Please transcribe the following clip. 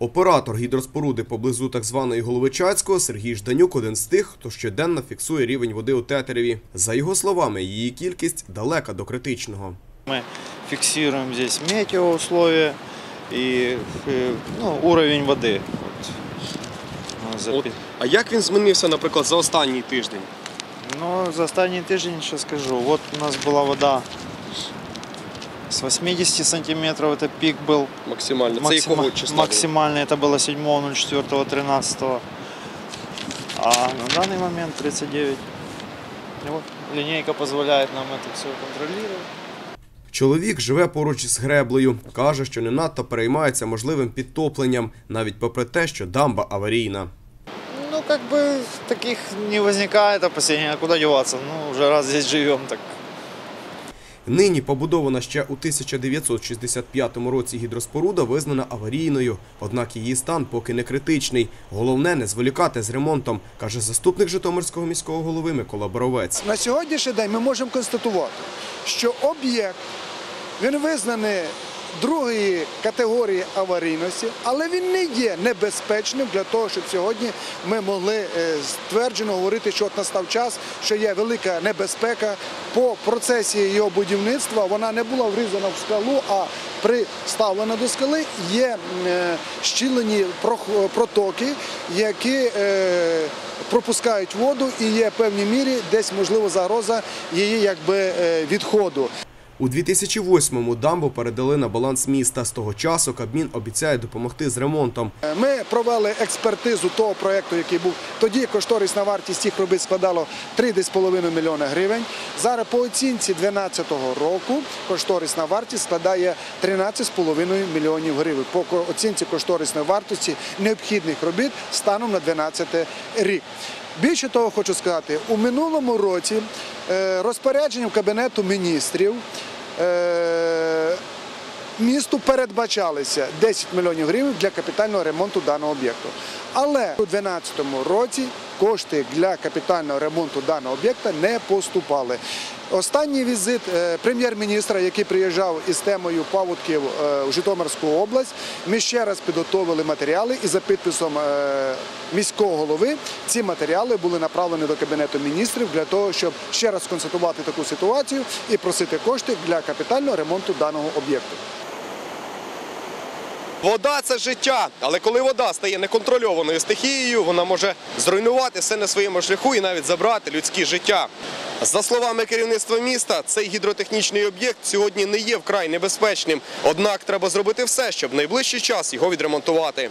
Оператор гідроспоруди поблизу так званої Головичацького Сергій Жданюк один з тих, хто щоденно фіксує рівень води у Тетереві. За його словами, її кількість далека до критичного. Мы фиксируем здесь метеоусловия и э, ну, уровень воды. Вот. За От. пи- А як він змінився, наприклад, за останній тиждень? Ну, за останній тиждень, що скажу, вот у нас была вода с 80 сантиметров, это пик был. Максимально. Це Максима- якого числа? було? Максимально это было 7, 04, 13. А на данный момент 39. И вот линейка позволяет нам это все контролировать. Чоловік живе поруч із греблею. Каже, що не надто переймається можливим підтопленням, навіть попри те, що дамба аварійна. Ну, как бы таких не возникает опасений, а куда деваться? Ну, уже раз здесь живем, так Нині побудована ще у 1965 році гідроспоруда визнана аварійною, однак її стан поки не критичний. Головне не зволікати з ремонтом, каже заступник Житомирського міського голови Микола Боровець. На сьогоднішній день ми можемо констатувати, що об'єкт він визнаний другої категорії аварійності, але він не є небезпечним для того, щоб сьогодні ми могли е, стверджено говорити, що от настав час, що є велика небезпека по процесі його будівництва. Вона не була врізана в скалу, а приставлена до скали є е, щілені протоки, які е, пропускають воду і є в певній мірі десь можливо загроза її якби відходу. У 2008-му дамбу передали на баланс міста. З того часу Кабмін обіцяє допомогти з ремонтом. Ми провели експертизу того проєкту, який був тоді. Кошторисна вартість цих робіт складала 3,5 мільйона гривень. Зараз по оцінці 2012 року кошторисна вартість складає 13,5 мільйонів гривень. По оцінці кошторисної вартості необхідних робіт станом на 2012 рік. Більше того, хочу сказати, у минулому році е, розпорядженням Кабінету міністрів місту передбачалися 10 мільйонів гривень для капітального ремонту даного об'єкту. Але у 2012 році кошти для капітального ремонту даного об'єкта не поступали. Останній візит е, прем'єр-міністра, який приїжджав із темою паводків е, в Житомирську область, ми ще раз підготовили матеріали і за підписом е, міського голови ці матеріали були направлені до кабінету міністрів для того, щоб ще раз констатувати таку ситуацію і просити кошти для капітального ремонту даного об'єкту. Вода це життя, але коли вода стає неконтрольованою стихією, вона може зруйнувати все на своєму шляху і навіть забрати людське життя. За словами керівництва міста, цей гідротехнічний об'єкт сьогодні не є вкрай небезпечним. Однак треба зробити все, щоб найближчий час його відремонтувати.